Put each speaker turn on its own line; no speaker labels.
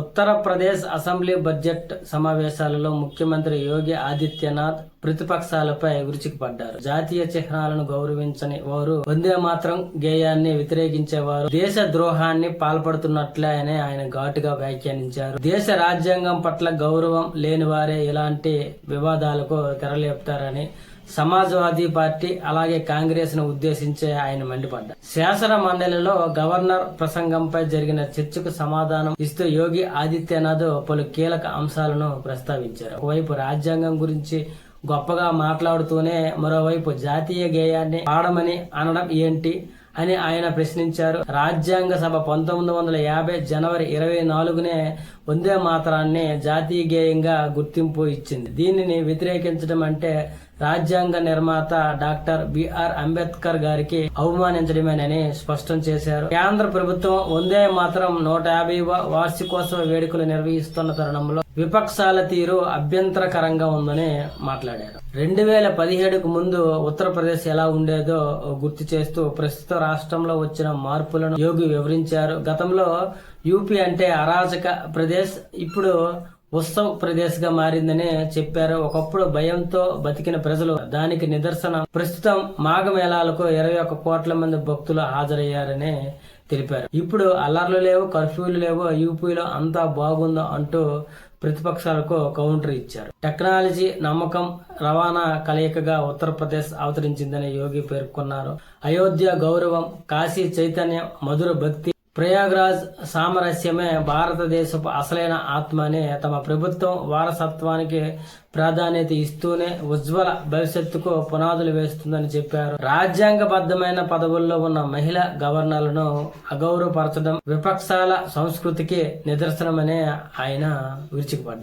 Uttar Pradesh assembly budget సమావేశాలలో ముఖ్యమంత్రి యోగి ఆదిత్యనాథ్ ప్రతిపక్షాలపై విరుచుకుపడ్డారు. జాతీయ చిహ్నాలను గౌరవించని వారు వందే మాత్రం గేయాన్ని వ్యతిరేకించేవారు దేశ ద్రోహాన్ని పాల్పడుతున్నట్లే అని ఆయన ఘాటుగా వ్యాఖ్యానించారు. దేశ రాజ్యాంగం పట్ల గౌరవం లేని వారే ఇలాంటి వివాదాలకు తెరలేపుతారని సమాజ్వాదీ పార్టీ అలాగే కాంగ్రెస్ను ఉద్దేశించే ఆయన మండిపడ్డారు. శాసన మండలిలో గవర్నర్ ప్రసంగంపై జరిగిన చర్చకు సమాధానం ఇస్తూ యోగి ఆదిత్యనాథ్ పలు కీలక అంశాలను ప్రస్తావించారు. ఒకవైపు రాజ్యాంగం గురించి గొప్పగా మాట్లాడుతూనే మరోవైపు జాతీయ గేయాన్ని పాడమని అనడం ఏంటి? అని ఆయన ప్రశ్నించారు. రాజ్యాంగ సభ పంతొమ్మిది వందల యాభై జనవరి ఇరవై నాలుగునే వందే మాత్రాన్ని జాతీయ గేయంగా గుర్తింపు ఇచ్చింది. దీనిని వ్యతిరేకించడం అంటే రాజ్యాంగ నిర్మాత డాక్టర్ బిఆర్ అంబేద్కర్ గారికి అవమానించడమేనని స్పష్టం చేశారు. కేంద్ర ప్రభుత్వం వందే మాత్రం నూట యాభై వార్షికోత్సవ వేడుకలు నిర్వహిస్తున్న తరుణంలో విపక్షాల తీరు అభ్యంతరకరంగా ఉందని మాట్లాడారు. రెండు వేల పదిహేడుకు ముందు ఉత్తరప్రదేశ్ ఎలా ఉండేదో గుర్తు చేస్తూ ప్రస్తుత రాష్ట్రంలో వచ్చిన మార్పులను యోగి వివరించారు. గతంలో యూపీ అంటే అరాచక ప్రదేశ్ ఇప్పుడు ఉత్సవ్ ప్రదేశ్గా మారిందని చెప్పారు. ఒకప్పుడు భయంతో బతికిన ప్రజలు దానికి నిదర్శనం. ప్రస్తుతం మాఘమేళాలకు ఇరవై ఒక్క కోట్ల మంది భక్తులు హాజరయ్యారని తెలిపారు. ఇప్పుడు అల్లర్లు లేవు కర్ఫ్యూలు లేవు. యూపీలో అంతా బాగుందో అంటూ ప్రతిపక్షాలకు కౌంటర్ ఇచ్చారు. టెక్నాలజీ నమ్మకం రవాణా కలయికగా ఉత్తరప్రదేశ్ అవతరించిందని యోగి పేర్కొన్నారు. అయోధ్య గౌరవం కాశీ చైతన్యం మధుర భక్తి ప్రయాగ్రాజ్ సామరస్యమే భారతదేశపు అసలైన ఆత్మ తమ ప్రభుత్వం వారసత్వానికి ప్రాధాన్యత ఇస్తూనే ఉజ్వల భవిష్యత్తుకు పునాదులు వేస్తుందని చెప్పారు. రాజ్యాంగబద్ధమైన పదవుల్లో ఉన్న మహిళా గవర్నర్లను అగౌరవపరచడం విపక్షాల సంస్కృతికి నిదర్శనమనే ఆయన విరుచుకుపడ్డారు.